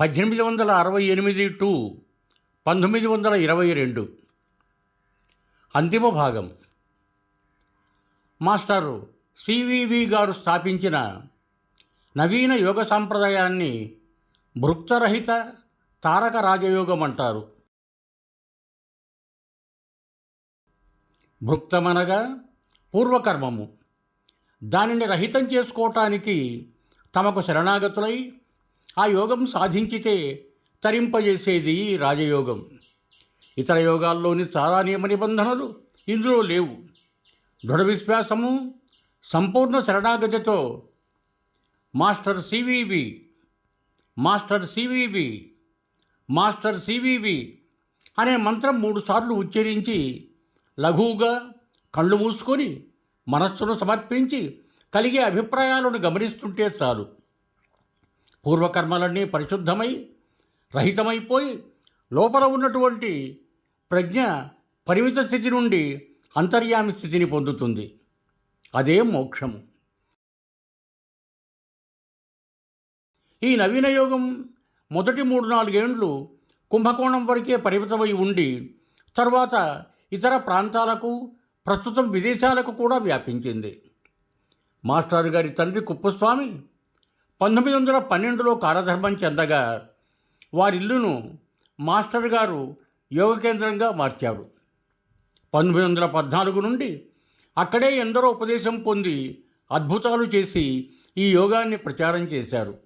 పద్దెనిమిది వందల అరవై ఎనిమిది టు పంతొమ్మిది వందల ఇరవై రెండు. అంతిమ భాగం. మాస్టారు సివివి గారు స్థాపించిన నవీన యోగ సాంప్రదాయాన్ని భృక్తరహిత తారక రాజయోగం అంటారు. భృక్తమనగా పూర్వకర్మము. దానిని రహితం చేసుకోవటానికి తమకు శరణాగతులై ఆ యోగం సాధించితే తరింపజేసేది ఈ రాజయోగం. ఇతర యోగాల్లోని చాలా నియమ నిబంధనలు ఇందులో లేవు. దృఢ విశ్వాసము సంపూర్ణ శరణాగతితో master CVV master CVV master CVV అనే మంత్రం మూడుసార్లు ఉచ్చరించి లఘువుగా కళ్ళు మూసుకొని మనస్సును సమర్పించి కలిగే అభిప్రాయాలను గమనిస్తుంటే చాలు. పూర్వకర్మలన్నీ పరిశుద్ధమై రహితమైపోయి లోపల ఉన్నటువంటి ప్రజ్ఞ పరిమిత స్థితి నుండి అంతర్యామి స్థితిని పొందుతుంది. అదే మోక్షము. ఈ నవీన యోగం మొదటి మూడు నాలుగేండ్లు కుంభకోణం వరకే పరిమితమై ఉండి తర్వాత ఇతర ప్రాంతాలకు ప్రస్తుతం విదేశాలకు కూడా వ్యాపించింది. మాస్టారు గారి తండ్రి కుప్పస్వామి పంతొమ్మిది వందల పన్నెండులో కాలధర్మం చెందగా వారిల్లును మాస్టర్ గారు యోగ కేంద్రంగా మార్చారు. పంతొమ్మిది వందల పద్నాలుగు నుండి అక్కడే ఎందరో ఉపదేశం పొంది అద్భుతాలు చేసి ఈ యోగాన్ని ప్రచారం చేశారు.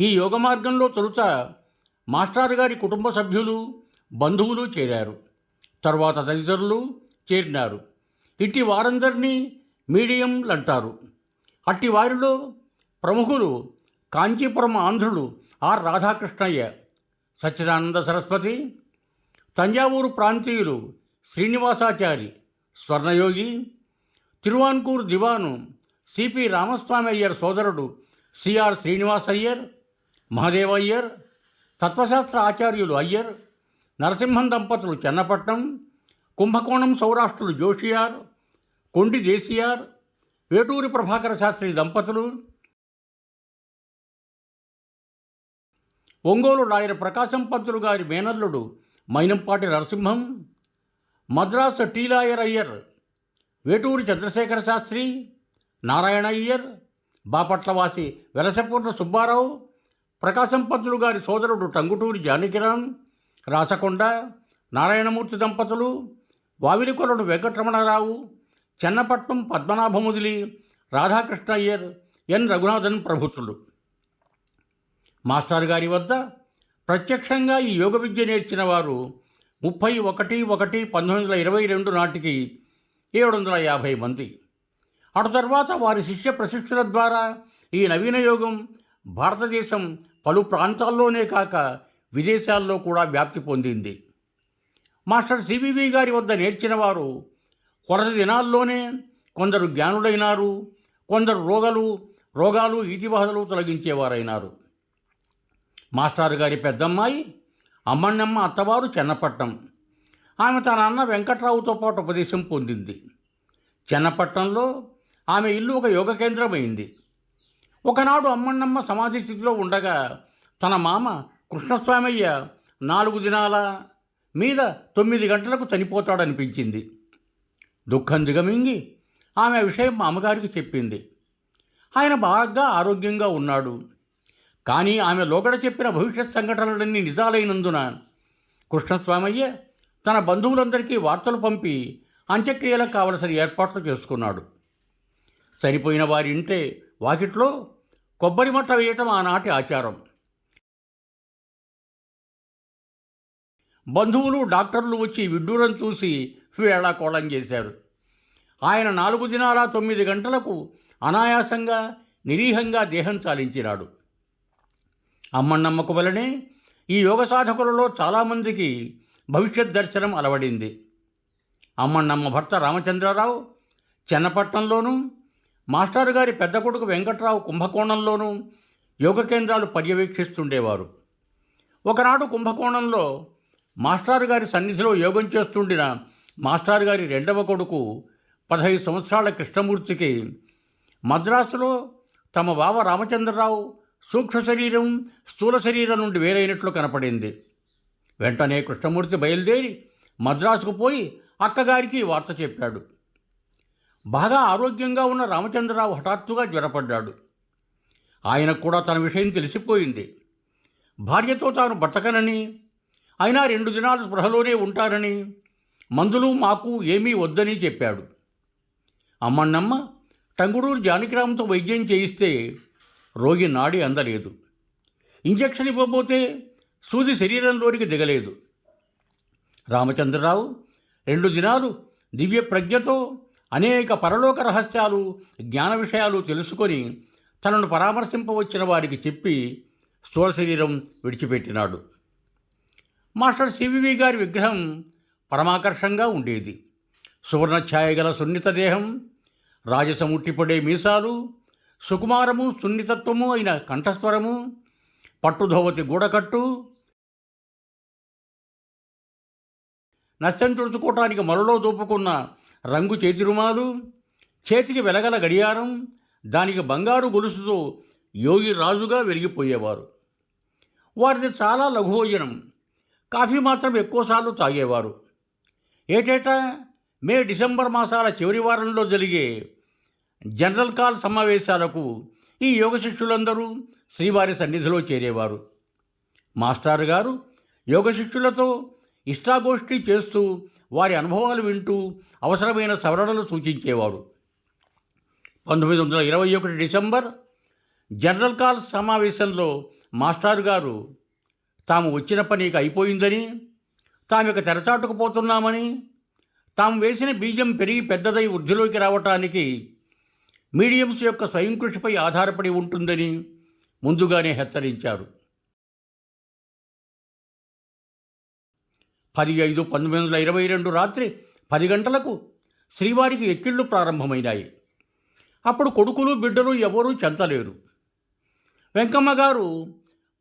ఈ యోగ మార్గంలో తొలుత మాస్టర్ గారి కుటుంబ సభ్యులు బంధువులు చేరారు. తర్వాత తదితరులు చేరినారు. ఇట్టి వారందరినీ మీడియంలు అంటారు అట్టి వారిలో ప్రముఖులు కాంచీపురం ఆంధ్రులు ఆర్ రాధాకృష్ణయ్య సచ్చిదానంద సరస్వతి తంజావూరు ప్రాంతీయులు శ్రీనివాసాచారి స్వర్ణయోగి తిరువాన్కూరు దివాను సిపి రామస్వామి అయ్యర్ సోదరుడు సిఆర్ శ్రీనివాస్ అయ్యర్ మహదేవ్ అయ్యర్ తత్వశాస్త్ర ఆచార్యులు అయ్యర్ నరసింహం దంపతులు చెన్నపట్నం కుంభకోణం సౌరాష్ట్రులు జోషియార్ కొండి దేశియార్ వేటూరి ప్రభాకర శాస్త్రి దంపతులు ఒంగోలు రాయల ప్రకాశం పంతులు గారి మేనల్లుడు మైనంపాటి నరసింహం మద్రాసు టీలాయర్ అయ్యర్ వేటూరి చంద్రశేఖర శాస్త్రి నారాయణ అయ్యర్ బాపట్లవాసి వెలసపూర్ణ సుబ్బారావు ప్రకాశం పంతులు గారి సోదరుడు టంగుటూరి జానకిరామ్ రాచకొండ నారాయణమూర్తి దంపతులు వావిలికొలను వెంకటరమణారావు చెన్నపట్నం పద్మనాభముదిలి రాధాకృష్ణ అయ్యర్ ఎన్. రఘునాథన్ ప్రభుత్వులు మాస్టర్ గారి వద్ద ప్రత్యక్షంగా ఈ యోగ విద్య నేర్చిన వారు ముప్పై ఒకటి ఒకటి పంతొమ్మిది వందల ఇరవై రెండు నాటికి ఏడు వందల యాభై మంది. అటు తర్వాత వారి శిష్య ప్రశిక్షణ ద్వారా ఈ నవీన యోగం భారతదేశం పలు ప్రాంతాల్లోనే కాక విదేశాల్లో కూడా వ్యాప్తి పొందింది. మాస్టర్ సిబివి గారి వద్ద నేర్చిన వారు కొరత దినాల్లోనే కొందరు జ్ఞానులైనారు కొందరు రోగాలు రోగాలు ఈతిబాధలు తొలగించేవారైనారు. మాస్టారు గారి పెద్దమ్మాయి అమ్మన్నమ్మ అత్తవారు చెన్నపట్నం. ఆమె తన అన్న వెంకట్రావుతో పాటు ఉపదేశం పొందింది. చెన్నపట్నంలో ఆమె ఇల్లు ఒక యోగ కేంద్రమైంది. ఒకనాడు అమ్మన్నమ్మ సమాధి స్థితిలో ఉండగా తన మామ కృష్ణస్వామయ్య నాలుగు దినాల మీద తొమ్మిది గంటలకు చనిపోతాడనిపించింది. దుఃఖం దిగమింగి ఆమె విషయం మామగారికి అమ్మగారికి చెప్పింది. ఆయన బాగా ఆరోగ్యంగా ఉన్నాడు. కానీ ఆమె లోగడ చెప్పిన భవిష్యత్ సంఘటనలన్నీ నిజాలైనందున కృష్ణస్వామయ్య తన బంధువులందరికీ వార్తలు పంపి అంత్యక్రియలకు కావలసిన ఏర్పాట్లు చేసుకున్నాడు. చనిపోయిన వారి ఇంటే వాకిట్లో కొబ్బరి మట్ట వేయటం ఆనాటి ఆచారం. బంధువులు డాక్టర్లు వచ్చి విడ్డూరం చూసి వేళాకోళం చేశారు. ఆయన నాలుగు దినాల తొమ్మిది గంటలకు అనాయాసంగా నిరీహంగా దేహం చాలించినాడు. అమ్మన్నమ్మకు వలనే ఈ యోగ సాధకులలో చాలామందికి భవిష్యత్ దర్శనం అలవడింది. అమ్మన్నమ్మ భర్త రామచంద్రరావు చెన్నపట్నంలోనూ మాస్టర్ గారి పెద్ద కొడుకు వెంకట్రావు కుంభకోణంలోనూ యోగ కేంద్రాలు పర్యవేక్షిస్తుండేవారు. ఒకనాడు కుంభకోణంలో మాస్టారు గారి సన్నిధిలో యోగం చేస్తుండిన మాస్టారు గారి రెండవ కొడుకు పదహైదు సంవత్సరాల కృష్ణమూర్తికి మద్రాసులో తమ బావ రామచంద్రరావు సూక్ష్మ శరీరం స్థూల శరీరం నుండి వేరైనట్లు కనపడింది. వెంటనే కృష్ణమూర్తి బయలుదేరి మద్రాసుకు పోయి అక్కగారికి వార్త చెప్పాడు. బాగా ఆరోగ్యంగా ఉన్న రామచంద్రరావు హఠాత్తుగా జ్వరపడ్డాడు. ఆయనకు కూడా తన విషయం తెలిసిపోయింది. భార్యతో తాను బతకనని అయినా రెండు దినాలు స్పృహలోనే ఉంటారని మందులు మాకు ఏమీ వద్దని చెప్పాడు. అమ్మన్నమ్మ టంగుడూరు జానకిరామ్తో వైద్యం చేయిస్తే రోగి నాడి అందలేదు. ఇంజక్షన్ ఇవ్వబోతే సూది శరీరంలోనికి దిగలేదు. రామచంద్రరావు రెండు దినాలు దివ్య ప్రజ్ఞతో అనేక పరలోక రహస్యాలు జ్ఞాన విషయాలు తెలుసుకొని తనను పరామర్శింపవచ్చిన వారికి చెప్పి స్థూల శరీరం విడిచిపెట్టినాడు. మాస్టర్ సివివి గారి విగ్రహం పరమాకర్షంగా ఉండేది. సువర్ణ ఛాయ గల సున్నిత దేహం రాజసముట్టిపడే మీసాలు సుకుమారము సున్నితత్వము అయిన కంఠస్వరము పట్టుధోవతి గూడకట్టు నష్టం తుడుచుకోవటానికి మరలో దూపుకున్న రంగు చేతి రుమాలు చేతికి వెలగల గడియారం దానికి బంగారు గొలుసుతో యోగి రాజుగా వెలిగిపోయేవారు. వారిది చాలా లఘుభోజనం కాఫీ మాత్రం ఎక్కువసార్లు తాగేవారు. ఏటేటా మే డిసెంబర్ మాసాల చివరి వారంలో జరిగే జనరల్ కాల్ సమావేశాలకు ఈ యోగ శిష్యులందరూ శ్రీవారి సన్నిధిలో చేరేవారు. మాస్టారు గారు యోగ శిష్యులతో ఇష్టాగోష్ఠి చేస్తూ వారి అనుభవాలు వింటూ అవసరమైన సవరణలు సూచించేవారు. పంతొమ్మిది వందల ఇరవై ఒకటి డిసెంబర్ జనరల్ కాల్ సమావేశంలో మాస్టారు గారు తాము వచ్చిన పని ఇక అయిపోయిందని తాము ఇక తెరచాటుకుపోతున్నామని తాము వేసిన బీజం పెరిగి పెద్దదై వృద్ధిలోకి రావటానికి మీడియంస్ యొక్క స్వయం కృషిపై ఆధారపడి ఉంటుందని ముందుగానే హెచ్చరించారు. పది ఐదు పంతొమ్మిది వందల ఇరవై రెండు రాత్రి పది గంటలకు శ్రీవారికి ఎక్కిళ్ళు ప్రారంభమైనాయి. అప్పుడు కొడుకులు బిడ్డలు ఎవరూ చెంతలేరు. వెంకమ్మ గారు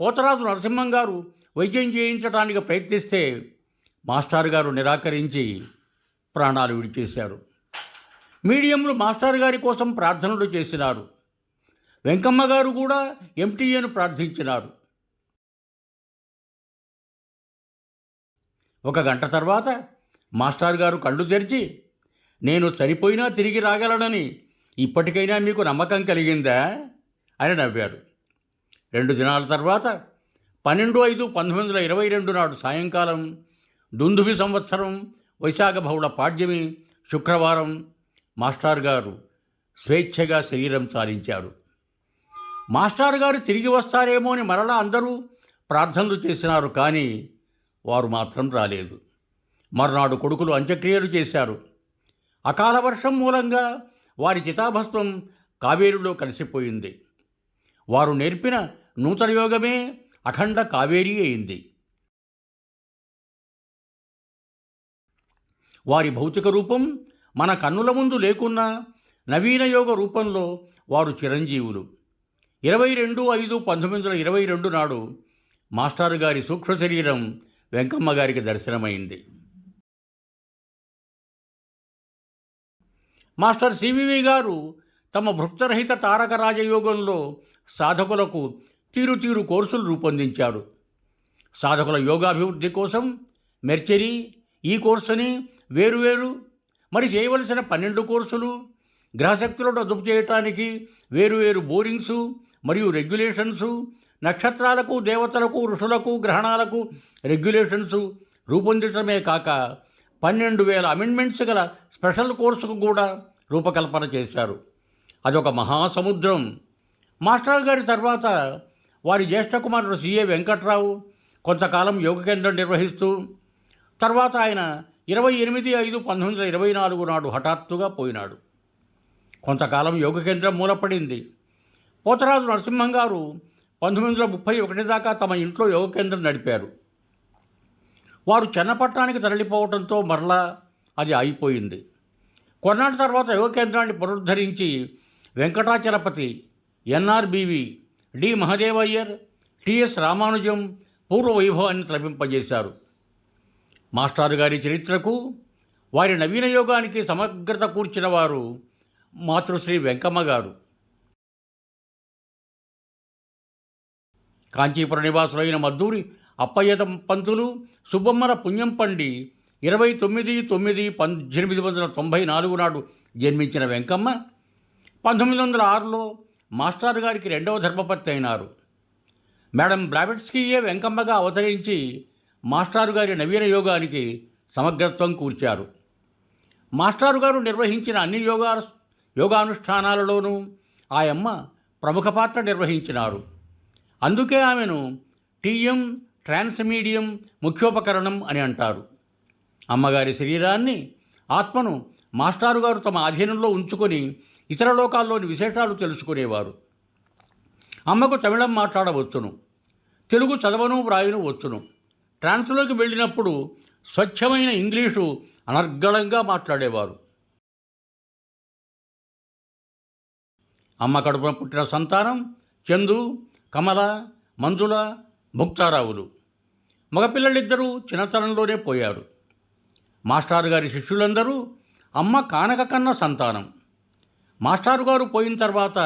పోతరాజు నరసింహం గారు వైద్యం చేయించడానికి ప్రయత్నిస్తే మాస్టర్ గారు నిరాకరించి ప్రాణాలు విడిచేశారు. మీడియంలు మాస్టర్ గారి కోసం ప్రార్థనలు చేసినారు. వెంకమ్మ గారు కూడా ఎంటీఏను ప్రార్థించినారు. ఒక గంట తర్వాత మాస్టర్ గారు కళ్ళు తెరిచి నేను చనిపోయినా తిరిగి రాగలనని ఇప్పటికైనా మీకు నమ్మకం కలిగిందా? అని నవ్వారు. రెండు దినాల తర్వాత పన్నెండు ఐదు పంతొమ్మిది వందల ఇరవై రెండు నాడు సాయంకాలం దుందుభి సంవత్సరం వైశాఖ బహుళ పాడ్యమి శుక్రవారం మాస్టర్ గారు స్వేచ్ఛగా శరీరం సారించారు మాస్టర్ గారు తిరిగి వస్తారేమో అని మరలా అందరూ ప్రార్థనలు చేసినారు కానీ వారు మాత్రం రాలేదు. మర్నాడు కొడుకులు అంత్యక్రియలు చేశారు. అకాల వర్షం మూలంగా వారి చితాభస్వం కావేరిలో కలిసిపోయింది. వారు నేర్పిన నూతన యోగమే అఖండ కావేరి అయింది. వారి భౌతిక రూపం మన కన్నుల ముందు లేకున్నా నవీన యోగ రూపంలో వారు చిరంజీవులు. ఇరవై రెండు ఐదు పంతొమ్మిది వందల ఇరవై రెండు నాడు మాస్టారు గారి సూక్ష్మ శరీరం వెంకమ్మ గారికి దర్శనమైంది. మాస్టర్ సివివి గారు తమ భృక్తరహిత తారక రాజయోగంలో సాధకులకు తీరు తీరు కోర్సులు రూపొందించారు. సాధకుల యోగాభివృద్ధి కోసం మెర్చరీ ఈ కోర్సుని వేరువేరు మరి చేయవలసిన పన్నెండు కోర్సులు గ్రహశక్తులను అదుపు చేయటానికి వేరువేరు బోరింగ్సు మరియు రెగ్యులేషన్సు నక్షత్రాలకు దేవతలకు ఋషులకు గ్రహణాలకు రెగ్యులేషన్స్ రూపొందించడమే కాక పన్నెండు వేల అమెండ్మెంట్స్ గల స్పెషల్ కోర్సుకు కూడా రూపకల్పన చేశారు. అదొక మహాసముద్రం. మాస్టర్ గారి తర్వాత వారి జ్యేష్ఠ కుమారుడు సిఏ వెంకట్రావు కొంతకాలం యోగ కేంద్రం నిర్వహిస్తూ తర్వాత ఆయన ఇరవై ఎనిమిది ఐదు పంతొమ్మిది వందల ఇరవై నాలుగు నాడు హఠాత్తుగా పోయినాడు. కొంతకాలం యోగ కేంద్రం మూలపడింది. పోతరాజు నరసింహం గారు పంతొమ్మిది వందల ముప్పై ఒకటి దాకా తమ ఇంట్లో యోగ కేంద్రం నడిపారు. వారు చెన్నపట్నానికి తరలిపోవడంతో మరలా అది అయిపోయింది కొన్నాళ్ళ తర్వాత యోగ కేంద్రాన్ని పునరుద్ధరించి Venkatachalapathi NRBV D Mahadevayyar TS Ramanujam పూర్వ వైభవాన్ని తలపింపజేశారు. మాస్టారు గారి చరిత్రకు వారి నవీన యోగానికి సమగ్రత కూర్చిన వారు మాతృశ్రీ వెంకమ్మ గారు. కాంచీపుర నివాసులైన మద్దూరి అప్పయ్య పంతులు సుబ్బమ్మల పుణ్యం పండి ఇరవై తొమ్మిది తొమ్మిది పద్దెనిమిది వందల తొంభై నాలుగు నాడు జన్మించిన వెంకమ్మ పంతొమ్మిది వందల ఆరులో మాస్టర్ గారికి రెండవ ధర్మపత్తి అయినారు. మేడం బ్లావెట్స్కీయే వెంకమ్మగా అవతరించి మాస్టారు గారి నవీన యోగానికి సమగ్రత్వం కూర్చారు. మాస్టారు గారు నిర్వహించిన అన్ని యోగా యోగానుష్ఠానాలలోనూ ఆయమ్మ ప్రముఖ పాత్ర నిర్వహించినారు. అందుకే ఆమెను టీఎం ట్రాన్స్మీడియం ముఖ్యోపకరణం అని అంటారు. అమ్మగారి శరీరాన్ని ఆత్మను మాస్టారు గారు తమ ఆధీనంలో ఉంచుకొని ఇతర లోకాల్లోని విశేషాలు తెలుసుకునేవారు. అమ్మకు తమిళం మాట్లాడవచ్చును. తెలుగు చదవను వ్రాయను వచ్చును. ట్రాన్స్లోకి వెళ్ళినప్పుడు స్వచ్ఛమైన ఇంగ్లీషు అనర్గళంగా మాట్లాడేవారు. అమ్మ కడుపున పుట్టిన సంతానం చందు కమల మంజుల భుక్తారావులు మగపిల్లలిద్దరూ చిన్నతనంలోనే పోయారు. మాస్టారు గారి శిష్యులందరూ అమ్మ కానక కన్న సంతానం. మాస్టారు గారు పోయిన తర్వాత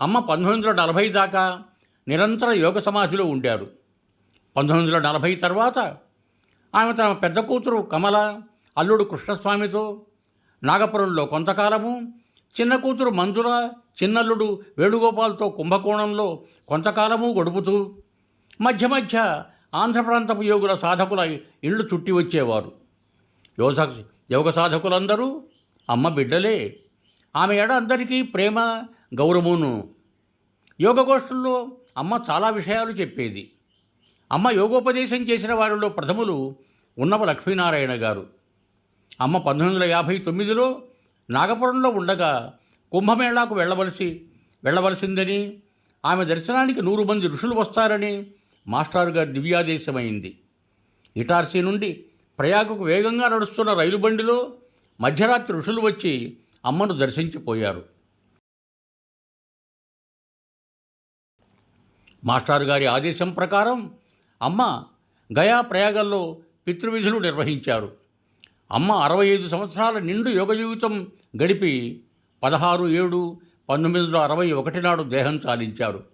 అమ్మ పంతొమ్మిది వందల నలభై దాకా నిరంతర యోగ సమాధిలో ఉండారు. పంతొమ్మిది వందల నలభై తర్వాత ఆమె తన పెద్ద కూతురు కమల అల్లుడు కృష్ణస్వామితో నాగపురంలో కొంతకాలము చిన్న కూతురు మంజుల చిన్నల్లుడు వేణుగోపాల్తో కుంభకోణంలో కొంతకాలము గడుపుతూ మధ్య మధ్య ఆంధ్ర ప్రాంతపు యోగుల సాధకుల ఇళ్ళు చుట్టి వచ్చేవారు. యోగ యోగ సాధకులందరూ అమ్మ బిడ్డలే. ఆమె ఎడ అందరికీ ప్రేమ గౌరవమును. యోగగోష్ఠుల్లో అమ్మ చాలా విషయాలు చెప్పేది. అమ్మ యోగోపదేశం చేసిన వారిలో ప్రథములు ఉన్నవ లక్ష్మీనారాయణ గారు. అమ్మ పంతొమ్మిది వందల యాభై తొమ్మిదిలో నాగపురంలో ఉండగా కుంభమేళాకు వెళ్ళవలసి వెళ్ళవలసిందని ఆమె దర్శనానికి నూరు మంది ఋషులు వస్తారని మాస్టర్ గారి దివ్యాదేశమైంది. ఇటార్సీ నుండి ప్రయాగకు వేగంగా నడుస్తున్న రైలు బండిలో మధ్యరాత్రి ఋషులు వచ్చి అమ్మను దర్శించిపోయారు. మాస్టారు గారి ఆదేశం ప్రకారం అమ్మ గయా ప్రయాగల్లో పితృవిధులు నిర్వహించారు. అమ్మ అరవై ఐదు సంవత్సరాల నిండు యోగ జీవితం గడిపి పదహారు ఏడు పంతొమ్మిది వందల అరవై ఒకటి నాడు దేహం చాలించారు.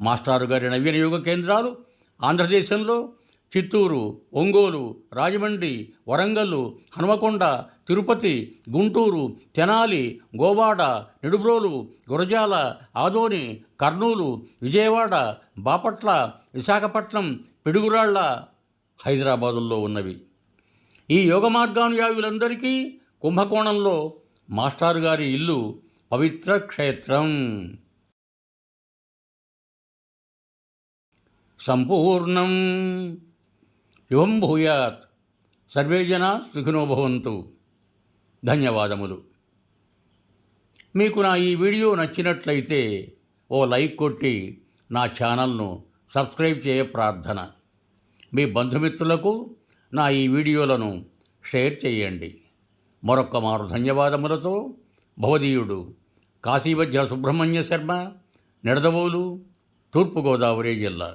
మాస్టారు గారి నవీన యోగ కేంద్రాలు ఆంధ్రదేశంలో చిత్తూరు ఒంగోలు రాజమండ్రి వరంగల్లు హనుమకొండ తిరుపతి గుంటూరు తెనాలి గోవాడ నిడుబ్రోలు గురజాల ఆదోని కర్నూలు విజయవాడ బాపట్ల విశాఖపట్నం పిడుగురాళ్ళ హైదరాబాదుల్లో ఉన్నవి. ఈ యోగ మార్గానుయాయులందరికీ కుంభకోణంలో మాస్టారు గారి ఇల్లు పవిత్ర క్షేత్రం. సంపూర్ణం. యువం భూయాత్. సర్వే జనా సుఖినో భవంతు. ధన్యవాదములు. మీకు నా ఈ వీడియో నచ్చినట్లయితే ఓ లైక్ కొట్టి నా ఛానల్ను సబ్స్క్రైబ్ చేయ ప్రార్థన. మీ బంధుమిత్రులకు నా ఈ వీడియోలను షేర్ చేయండి. మరొక్క మారు ధన్యవాదములతో భవదీయుడు కాశీవజ్ర సుబ్రహ్మణ్య శర్మ నిడదవోలు తూర్పుగోదావరి జిల్లా.